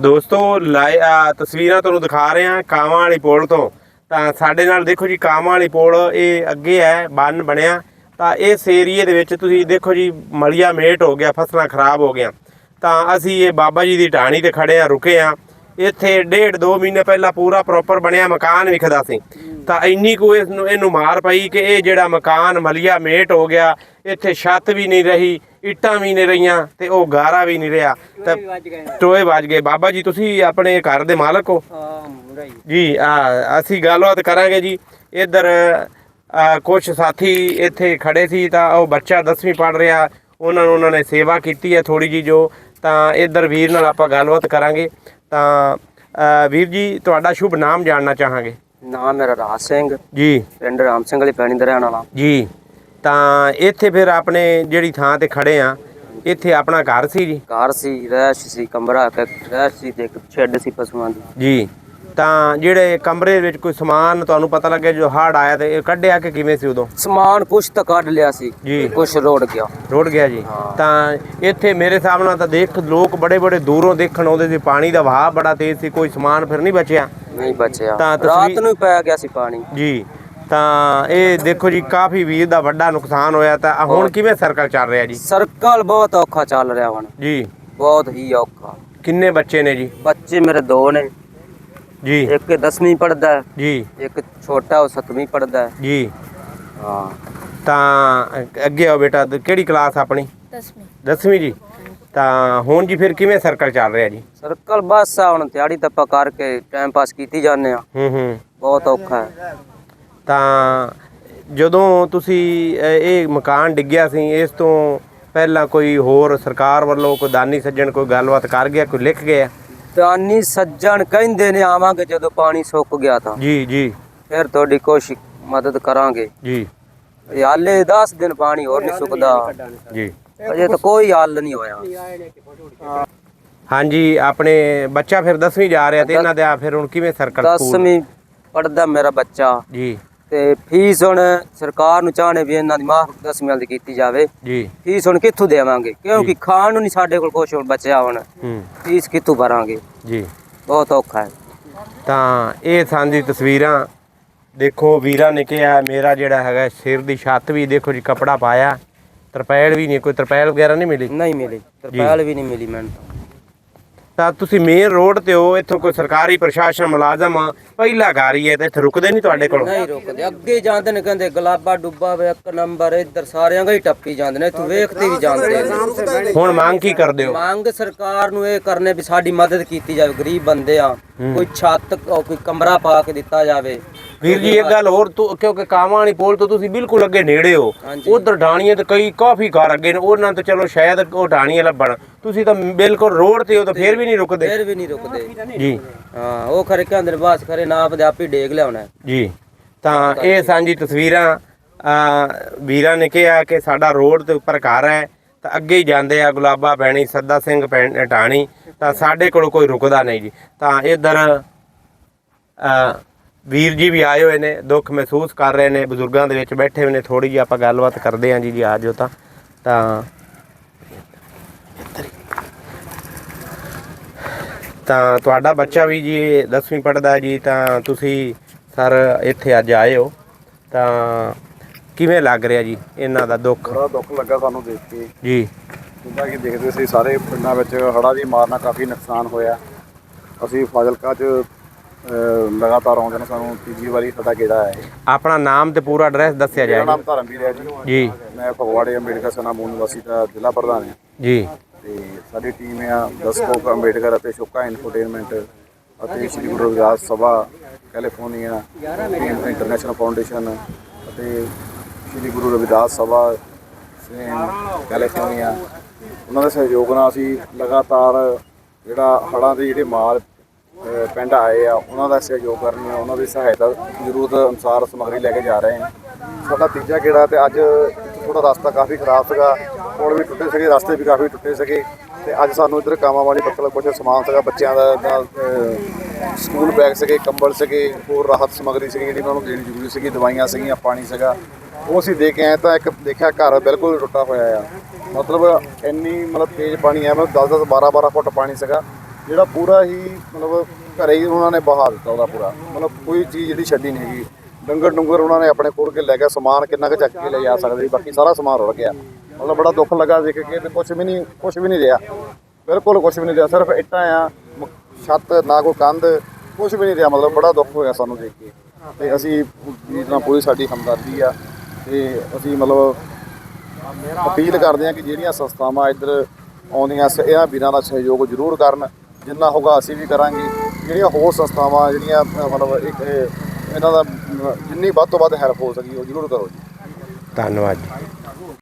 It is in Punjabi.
ਦੋਸਤੋ, ਲਾਈ ਤਸਵੀਰਾਂ ਤੁਹਾਨੂੰ ਦਿਖਾ ਰਹੇ ਹਾਂ ਕਾਵਾਂ ਵਾਲੀ ਪੁਲ ਤੋਂ। ਤਾਂ ਸਾਡੇ ਨਾਲ ਦੇਖੋ ਜੀ, ਕਾਵਾਂ ਵਾਲੀ ਪੁਲ, ਇਹ ਅੱਗੇ ਹੈ, ਬੰਨ ਬਣਿਆ। ਤਾਂ ਇਸ ਏਰੀਏ ਦੇ ਵਿੱਚ ਤੁਸੀਂ ਦੇਖੋ ਜੀ, ਮਲੀਆ ਮੇਟ ਹੋ ਗਿਆ, ਫਸਲਾਂ ਖਰਾਬ ਹੋ ਗਈਆਂ। ਤਾਂ ਅਸੀਂ ਇਹ ਬਾਬਾ ਜੀ ਦੀ ਢਾਣੀ ਤੇ ਖੜੇ ਆ ਰੁਕੇ ਆ ਇੱਥੇ ਡੇਢ ਦੋ ਮਹੀਨੇ ਪਹਿਲਾਂ ਪੂਰਾ ਪ੍ਰੋਪਰ ਬਣਿਆ ਮਕਾਨ ਵਿਖਦਾ ਸੀ। ਤਾਂ ਇੰਨੀ ਕੁ ਇਸ ਨੂੰ ਇਹਨੂੰ ਮਾਰ ਪਈ ਕਿ ਇਹ ਜਿਹੜਾ ਮਕਾਨ ਮਲੀਆ ਮੇਟ ਹੋ ਗਿਆ, ਇੱਥੇ ਛੱਤ ਵੀ ਨਹੀਂ ਰਹੀ। ਇੱਟਾਂ ਵੀ ਨਹੀਂ ਰਹੀਆਂ ਤੇ ਉਹ ਗਾਰਾ ਵੀ ਨਹੀਂ ਰਿਹਾ। ਤਾਂ ਟੋਏ ਵੱਜ ਗਏ। ਬਾਬਾ ਜੀ ਤੁਸੀਂ ਆਪਣੇ ਘਰ ਦੇ ਮਾਲਕ ਹੋ। ਹਾਂ ਮੁੰਡਾ ਹੀ। ਜੀ ਆ ਅਸੀਂ ਗੱਲਬਾਤ ਕਰਾਂਗੇ ਜੀ। ਇੱਧਰ ਕੁਝ ਸਾਥੀ ਇੱਥੇ ਖੜੇ ਸੀ ਤਾਂ ਉਹ ਬੱਚਾ 10ਵੀਂ ਪੜ ਰਿਹਾ। ਉਹਨਾਂ ਨੂੰ ਉਹਨਾਂ ਨੇ ਸੇਵਾ ਕੀਤੀ ਹੈ ਥੋੜੀ ਜੀ ਜੋ। ਤਾਂ ਇੱਧਰ ਵੀਰ ਨਾਲ ਆਪਾਂ ਗੱਲਬਾਤ ਕਰਾਂਗੇ। ਤਾਂ ਵੀਰ ਜੀ ਤੁਹਾਡਾ ਸ਼ੁਭ ਨਾਮ ਜਾਣਨਾ ਚਾਹਾਂਗੇ। ਨਾਮ ਮੇਰਾ ਰਾਜ ਸਿੰਘ। ਜੀ। ਪਿੰਡ ਰਾਮ ਸਿੰਘ ਵਾਲੀ ਪੈਣੀ ਦਾ ਰਹਿਣ ਵਾਲਾ। ਜੀ। ਤਾਂ ਇੱਥੇ ਫਿਰ ਆਪਣੇ ਜਿਹੜੀ ਥਾਂ ਤੇ ਖੜੇ ਆ ਇੱਥੇ ਆਪਣਾ ਘਰ ਸੀ ਜੀ। ਘਰ ਸੀ ਰਹਿਸ਼ ਸੀ ਕਮਰਾ ਰਹਿਸ਼ ਸੀ ਤੇ ਸ਼ੈੱਡ ਸੀ ਪਸ਼ੂਆਂ ਦੀ। ਜੀ ਤਾਂ ਜਿਹੜੇ ਕਮਰੇ ਵਿੱਚ ਕੋਈ ਸਮਾਨ ਤੁਹਾਨੂੰ ਪਤਾ ਲੱਗਿਆ ਜੋ ਹੜ ਆਇਆ ਤੇ ਇਹ ਕੱਢਿਆ ਕਿ ਕਿਵੇਂ ਸੀ ਉਦੋਂ? ਸਮਾਨ ਕੁਛ ਤਾਂ ਕੱਢ ਲਿਆ ਸੀ ਜੀ। ਕੁਛ ਰੋੜ ਗਿਆ। ਰੁੜ ਗਿਆ ਜੀ। ਤਾਂ ਇੱਥੇ ਮੇਰੇ ਹਿਸਾਬ ਨਾਲ ਤਾਂ ਦੇਖ ਲੋਕ ਬੜੇ ਬੜੇ ਦੂਰੋਂ ਦੇਖਣ ਆਉਂਦੇ ਸੀ ਪਾਣੀ ਦਾ ਵਹਾਅ ਬੜਾ ਤੇਜ਼ ਸੀ ਕੋਈ ਸਮਾਨ ਫਿਰ ਨਹੀਂ ਬਚਿਆ। ਨਹੀਂ ਬਚਿਆ। ਤਾਂ ਰਾਤ ਨੂੰ ਪੈ ਗਿਆ ਸੀ ਪਾਣੀ। ਜੀ। ਤਾਂ ਇਹ ਦੇਖੋ ਜੀ ਕਾਫੀ ਵੀਰ ਦਾ ਵੱਡਾ ਨੁਕਸਾਨ ਹੋਇਆ ਤਾਂ ਆਹ ਹੁਣ ਕਿਵੇਂ ਸਰਕਲ ਚੱਲ ਰਿਹਾ ਜੀ? ਸਰਕਲ ਬਹੁਤ ਔਖਾ ਚੱਲ ਰਿਹਾ ਹੁਣ। ਜੀ। ਬਹੁਤ ਹੀ ਔਖਾ। ਕਿੰਨੇ ਬੱਚੇ ਨੇ ਜੀ? ਬੱਚੇ ਮੇਰੇ ਦੋ ਨੇ। ਜੀ। ਇੱਕ 10ਵੀਂ ਪੜਦਾ ਹੈ। ਜੀ। ਇੱਕ ਛੋਟਾ ਉਹ 7ਵੀਂ ਪੜਦਾ ਹੈ। ਜੀ। ਹਾਂ। ਤਾਂ ਅੱਗੇ ਆਓ ਬੇਟਾ ਤੇ ਕਿਹੜੀ ਕਲਾਸ ਆਪਣੀ? ਦਸਵੀਂ। 10ਵੀਂ ਜੀ। ਤਾਂ ਹੁਣ ਜੀ ਫਿਰ ਕਿਵੇਂ ਸਰਕਲ ਚੱਲ ਰਿਹਾ ਜੀ? ਸਰਕਲ ਬਸ ਆ ਹੁਣ ਦਿਹਾੜੀ ਤੱਪਾ ਕਰਕੇ ਟਾਈਮ ਪਾਸ ਕੀਤੀ ਜਾਂਦੇ ਆ ਹੂੰ ਹੂੰ। ਬਹੁਤ ਔਖਾ ਹੈ। ਤਾਂ ਜਦੋਂ ਤੁਸੀਂ ਇਹ ਮਕਾਨ ਡਿੱਗਿਆ ਸੀ ਇਸ ਤੋਂ ਪਹਿਲਾਂ ਕੋਈ ਹੋਰ ਸਰਕਾਰ ਵੱਲੋਂ ਕੋਈ ਦਾਨੀ ਸੱਜਣ ਕੋਈ ਗੱਲਬਾਤ ਕਰ ਗਿਆ ਕੋਈ ਲਿਖ ਗਿਆ? ਦਾਨੀ ਸੱਜਣ ਕਹਿੰਦੇ ਨੇ ਆਵਾਂਗੇ ਜਦੋਂ ਪਾਣੀ ਸੁੱਕ ਗਿਆ ਤਾਂ। ਜੀ ਜੀ। ਫਿਰ ਤੁਹਾਡੀ ਕੋਸ਼ਿਸ਼ ਮਦਦ ਕਰਾਂਗੇ। ਜੀ। ਹਾਲੇ 10 ਦਿਨ ਪਾਣੀ ਹੋਰ ਨਹੀਂ ਸੁੱਕਦਾ। ਜੀ। ਅਜੇ ਤਾਂ ਕੋਈ ਹੱਲ ਨਹੀਂ ਹੋਇਆ। ਹਾਂਜੀ ਆਪਣੇ ਬੱਚਾ ਫਿਰ 10ਵੀਂ ਜਾ ਰਿਹਾ ਤੇ ਇਹਨਾਂ ਦਾ ਫਿਰ ਹੁਣ ਕਿਵੇਂ ਸਰਕਲ ਸਕੂਲ? 10ਵੀਂ ਪੜਦਾ ਮੇਰਾ ਬੱਚਾ। ਜੀ। ਤੇ ਫੀਸ ਹੁਣ ਸਰਕਾਰ ਨੂੰ ਚਾਹਣੇ ਵੀ ਇਹਨਾਂ ਦੀ ਮਾਫ 10ਵੀਂ ਦੀ ਕੀਤੀ ਜਾਵੇ। ਜੀ। ਫੀਸ ਹੁਣ ਕਿੱਥੋਂ ਦੇਵਾਂਗੇ? ਕਿਉਂਕਿ ਖਾਣ ਨੂੰ ਨਹੀਂ ਸਾਡੇ ਕੋਲ ਕੁਛ ਹੁਣ ਬਚਿਆ ਹੁਣ। ਫੀਸ ਕਿੱਥੋਂ ਭਰਾਂਗੇ? ਜੀ। ਬਹੁਤ ਔਖਾ ਹੈ। ਤਾਂ ਇਹ ਸਾਂਝੀ ਤਸਵੀਰਾਂ ਦੇਖੋ ਵੀਰਾਂ ਨੇ ਕਿਹਾ ਮੇਰਾ ਜਿਹੜਾ ਹੈਗਾ ਸਿਰ ਦੀ ਛੱਤ ਵੀ ਦੇਖੋ ਜੀ ਕਪੜਾ ਪਾਇਆ। ਤਰਪੈਲ ਵੀ ਨਹੀਂ ਕੋਈ ਤਰਪੈਲ ਵਗੈਰਾ ਨਹੀਂ ਮਿਲੀ? ਨਹੀਂ ਮਿਲੀ। ਤਰਪਾਲ ਵੀ ਨਹੀਂ ਮਿਲੀ ਮੈਨੂੰ ਤਾਂ। ਤਾਂ ਤੁਸੀਂ ਮੇਨ ਰੋਡ ਤੇ ਹੋ ਇੱਥੋਂ ਕੋਈ ਸਰਕਾਰੀ ਪ੍ਰਸ਼ਾਸਨ ਮੁਲਾਜ਼ਮ ਆ, ਪਹਿਲਾ ਘਰ ਹੀ ਤੇ ਇੱਥੇ ਰੁਕਦੇ ਨਹੀਂ ਤੁਹਾਡੇ ਕੋਲ? ਨਹੀਂ ਰੁਕਦੇ ਅੱਗੇ ਜਾਂਦੇ ਨੇ ਕਹਿੰਦੇ ਗੁਲਾਬਾ ਡੁੱਬਾ ਵੇ ਇੱਕ ਨੰਬਰ ਇੱਧਰ ਸਾਰਿਆਂ ਹੀ ਟੱਪੀ ਜਾਂਦੇ ਨੇ ਇੱਥੋਂ ਵੇਖਦੇ ਵੀ ਜਾਂਦੇ ਨੇ। ਹੁਣ ਮੰਗ ਕੀ ਕਰਦੇ ਹੋ? ਮੰਗ ਸਰਕਾਰ ਨੂੰ ਇਹ ਕਰਨੇ ਵੀ ਸਾਡੀ ਮਦਦ ਕੀਤੀ ਜਾਵੇ ਗਰੀਬ ਬੰਦੇ ਆ। ਕੋਈ ਛੱਤ ਕੋਈ ਕਮਰਾ ਪਾ ਕੇ ਦਿੱਤਾ ਜਾਵੇ। ਵੀਰ ਜੀ ਇੱਕ ਗੱਲ ਹੋਰ ਤੂੰ ਕਿਉਂਕਿ ਵਾਲੀ ਪੁਲ ਤੋਂ ਤੁਸੀਂ ਬਿਲਕੁਲ ਅੱਗੇ ਨੇੜੇ ਹੋ। ਹਾਂਜੀ। ਉਧਰ ਢਾਣੀਆਂ ਤੇ ਕਈ ਕਾਫੀ ਘਰ ਅੱਗੇ ਨੇ ਉਹਨਾਂ ਤੋਂ ਚਲੋ ਸ਼ਾਇਦ ਉਹ ਢਾਣੀਆਂ ਲੱਭਣ। ਤੁਸੀਂ ਤਾਂ ਬਿਲਕੁਲ ਰੋਡ ਤੇ ਹੋ ਤਾਂ ਫੇਰ ਵੀ ਨਹੀਂ ਰੁਕਦੇ। ਫਿਰ ਵੀ ਨਹੀਂ ਰੁਕਦੇ। ਜੀ। ਹਾਂ ਉਹ ਖਰੇ ਕਹਿੰਦੇ ਨੇ ਬਸ ਖਰੇ ਨਾ ਆਪਦੇ ਆਪ ਹੀ ਡੇਗ ਲਿਆਉਣਾ ਹੈ। ਜੀ। ਤਾਂ ਇਹ ਸਾਂਝੀ ਤਸਵੀਰਾਂ ਆ ਵੀਰਾਂ ਨੇ ਕਿਹਾ ਕਿ ਸਾਡਾ ਰੋਡ ਦੇ ਉੱਪਰ ਘਰ ਹੈ। ਤਾਂ ਅੱਗੇ ਹੀ ਜਾਂਦੇ ਆ, ਗੁਲਾਬਾ ਪੈਣੀ ਸੱਦਾ ਸਿੰਘ ਪੈਣ ਢਾਣੀ, ਤਾਂ ਸਾਡੇ ਕੋਲ ਕੋਈ ਰੁਕਦਾ ਨਹੀਂ ਜੀ। ਤਾਂ ਇਧਰ ਵੀਰ ਜੀ ਵੀ ਆਏ ਹੋਏ ਨੇ, ਦੁੱਖ ਮਹਿਸੂਸ ਕਰ ਰਹੇ ਨੇ, ਬਜ਼ੁਰਗਾਂ ਦੇ ਵਿੱਚ ਬੈਠੇ ਹੋਏ ਨੇ ਥੋੜੀ ਜਿਹੀ ਆਪਾਂ ਗੱਲਬਾਤ ਕਰਦੇ ਹਾਂ ਜੀ ਜੀ ਆ ਜਾਓ ਤਾਂ। ਤਾਂ ਤਾਂ ਤੁਹਾਡਾ ਬੱਚਾ ਵੀ ਜੀ 10ਵੀਂ ਪੜ੍ਹਦਾ ਜੀ, ਤਾਂ ਤੁਸੀਂ ਸਰ ਇੱਥੇ ਅੱਜ ਆਏ ਹੋ। ਤਾਂ ਕਿਵੇਂ ਲੱਗ ਰਿਹਾ ਜੀ ਇਹਨਾਂ ਦਾ ਦੁੱਖ? ਬੜਾ ਦੁੱਖ ਲੱਗਾ ਸਾਨੂੰ ਦੇਖ ਕੇ। ਜੀ। ਜਿੱਦਾਂ ਕਿ ਦੇਖਦੇ ਸੀ ਸਾਰੇ ਪਿੰਡਾਂ ਵਿੱਚ ਹੜ੍ਹਾਂ ਦੀ ਮਾਰ ਨਾਲ ਕਾਫੀ ਨੁਕਸਾਨ ਹੋਇਆ। ਅਸੀਂ ਫਾਜ਼ਿਲਕਾ 'ਚ ਲਗਾਤਾਰ ਆਉਂਦੇ ਨੇ ਸਾਨੂੰ ਤੀਜੀ ਵਾਰੀ ਸਾਡਾ ਗੇੜਾ ਹੈ ਆਪਣਾ ਨਾਮ ਤੇ ਪੂਰਾ ਐਡਰੈਸ ਦੱਸਿਆ ਮੇਰਾ ਜਾਏ ਨਾਮ ਧਰਮਵੀਰ ਹੈ ਜੀ। ਜੀ। ਮੈਂ ਫਗਵਾੜੇ ਅੰਬੇਡਕਰ ਸਨਾ ਮੂਲ ਨਿਵਾਸੀ ਦਾ ਜ਼ਿਲ੍ਹਾ ਪ੍ਰਧਾਨ ਹਾਂ। ਜੀ। ਤੇ ਸਾਡੀ ਟੀਮ ਆ ਦਸਕੋਕ ਅੰਬੇਡਕਰ ਅਤੇ ਸ਼ੋਕਾ ਇਨਫੋਟੇਨਮੈਂਟ ਅਤੇ Shri Guru Ravidas Sabha California international foundation ਅਤੇ ਸ਼੍ਰੀ ਗੁਰੂ ਰਵਿਦਾਸ ਸਭਾ ਸੇਮ ਕੈਲੀਫੋਰਨੀਆ। ਉਹਨਾਂ ਦੇ ਸਹਿਯੋਗ ਨਾਲ ਅਸੀਂ ਲਗਾਤਾਰ ਜਿਹੜਾ ਹੜ੍ਹਾਂ ਦੇ ਜਿਹੜੇ ਮਾਲ ਪਿੰਡ ਆਏ ਆ, ਉਹਨਾਂ ਦਾ ਸਹਿਯੋਗ ਕਰਨੀ ਆ, ਉਹਨਾਂ ਦੀ ਸਹਾਇਤਾ ਜ਼ਰੂਰਤ ਅਨੁਸਾਰ ਸਮੱਗਰੀ ਲੈ ਕੇ ਜਾ ਰਹੇ ਹਾਂ ਸਾਡਾ ਤੀਜਾ ਗੇੜਾ ਤੇ ਅੱਜ ਥੋੜਾ ਰਸਤਾ ਕਾਫੀ ਖਰਾਬ ਸੀਗਾ, ਪੁਲ ਵੀ ਟੁੱਟੇ ਸੀਗੇ, ਰਸਤੇ ਵੀ ਕਾਫੀ ਟੁੱਟੇ ਸੀਗੇ ਤੇ ਅੱਜ ਸਾਨੂੰ ਇੱਧਰ ਕਾਮਾਂ ਵਾਲੀ ਮਤਲਬ ਕੁਝ ਸਮਾਨ ਸੀਗਾ, ਬੱਚਿਆਂ ਦਾ ਸਕੂਲ ਬੈਗ ਸੀਗੇ, ਕੰਬਲ ਸੀਗੇ, ਹੋਰ ਰਾਹਤ ਸਮੱਗਰੀ ਸੀਗੀ ਜਿਹੜੀ ਉਹਨਾਂ ਨੂੰ ਦੇਣੀ ਜ਼ਰੂਰੀ ਸੀਗੀ, ਦਵਾਈਆਂ ਸੀਗੀਆਂ, ਪਾਣੀ ਸੀਗਾ। ਉਹ ਅਸੀਂ ਦੇਖ ਕੇ ਆਏ ਤਾਂ ਇੱਕ ਦੇਖਿਆ ਘਰ ਬਿਲਕੁਲ ਟੁੱਟਾ ਹੋਇਆ ਆ। ਮਤਲਬ ਇੰਨੀ ਮਤਲਬ ਤੇਜ਼ ਪਾਣੀ ਆ ਮਤਲਬ 10 10 12 12 ਫੁੱਟ ਪਾਣੀ ਸੀਗਾ ਜਿਹੜਾ ਪੂਰਾ ਹੀ ਮਤਲਬ ਘਰੇ ਹੀ ਉਹਨਾਂ ਨੇ ਬਹਾ ਦਿੱਤਾ ਉਹਦਾ ਪੂਰਾ। ਮਤਲਬ ਕੋਈ ਚੀਜ਼ ਜਿਹੜੀ ਛੱਡੀ ਨਹੀਂ ਹੈਗੀ। ਡੰਗਰ ਡੁੰਗਰ ਉਹਨਾਂ ਨੇ ਆਪਣੇ ਕੋਲ ਕੇ ਲੈ ਗਿਆ ਸਮਾਨ ਕਿੰਨਾ ਕੁ ਚੱਕ ਕੇ ਲੈ ਜਾ ਸਕਦੇ ਸੀ, ਬਾਕੀ ਸਾਰਾ ਸਮਾਨ ਰੁੜ ਗਿਆ। ਮਤਲਬ ਬੜਾ ਦੁੱਖ ਲੱਗਾ ਦੇਖ ਕੇ ਤੇ ਕੁਝ ਵੀ ਨਹੀਂ ਕੁਝ ਵੀ ਨਹੀਂ ਰਿਹਾ। ਬਿਲਕੁਲ ਕੁਝ ਵੀ ਨਹੀਂ ਰਿਹਾ ਸਿਰਫ ਇੱਟਾਂ ਆ ਛੱਤ ਨਾ ਕੋਈ ਕੰਧ ਕੁਝ ਵੀ ਨਹੀਂ ਰਿਹਾ। ਮਤਲਬ ਬੜਾ ਦੁੱਖ ਹੋਇਆ ਸਾਨੂੰ ਦੇਖ ਕੇ। ਤੇ ਅਸੀਂ ਜਿਸ ਤਰ੍ਹਾਂ ਪੂਰੀ ਸਾਡੀ ਹਮਦਰਦੀ ਆ ਤੇ ਅਸੀਂ ਮਤਲਬ ਅਪੀਲ ਕਰਦੇ ਹਾਂ ਕਿ ਜਿਹੜੀਆਂ ਸੰਸਥਾਵਾਂ ਇੱਧਰ ਆਉਂਦੀਆਂ ਸ- ਇਹਨਾਂ ਵੀਰਾਂ ਦਾ ਸਹਿਯੋਗ ਜ਼ਰੂਰ ਕਰਨ, ਜਿੰਨਾ ਹੋਗਾ ਅਸੀਂ ਵੀ ਕਰਾਂਗੇ। ਜਿਹੜੀਆਂ ਹੋਰ ਸੰਸਥਾਵਾਂ, ਜਿਹੜੀਆਂ ਮਤਲਬ ਇੱਕ ਇਹਨਾਂ ਦਾ ਜਿੰਨੀ ਵੱਧ ਤੋਂ ਵੱਧ ਹੈਲਪ ਹੋ ਸਕੀ ਉਹ ਜ਼ਰੂਰ ਕਰੋ ਜੀ। ਧੰਨਵਾਦ ਜੀ।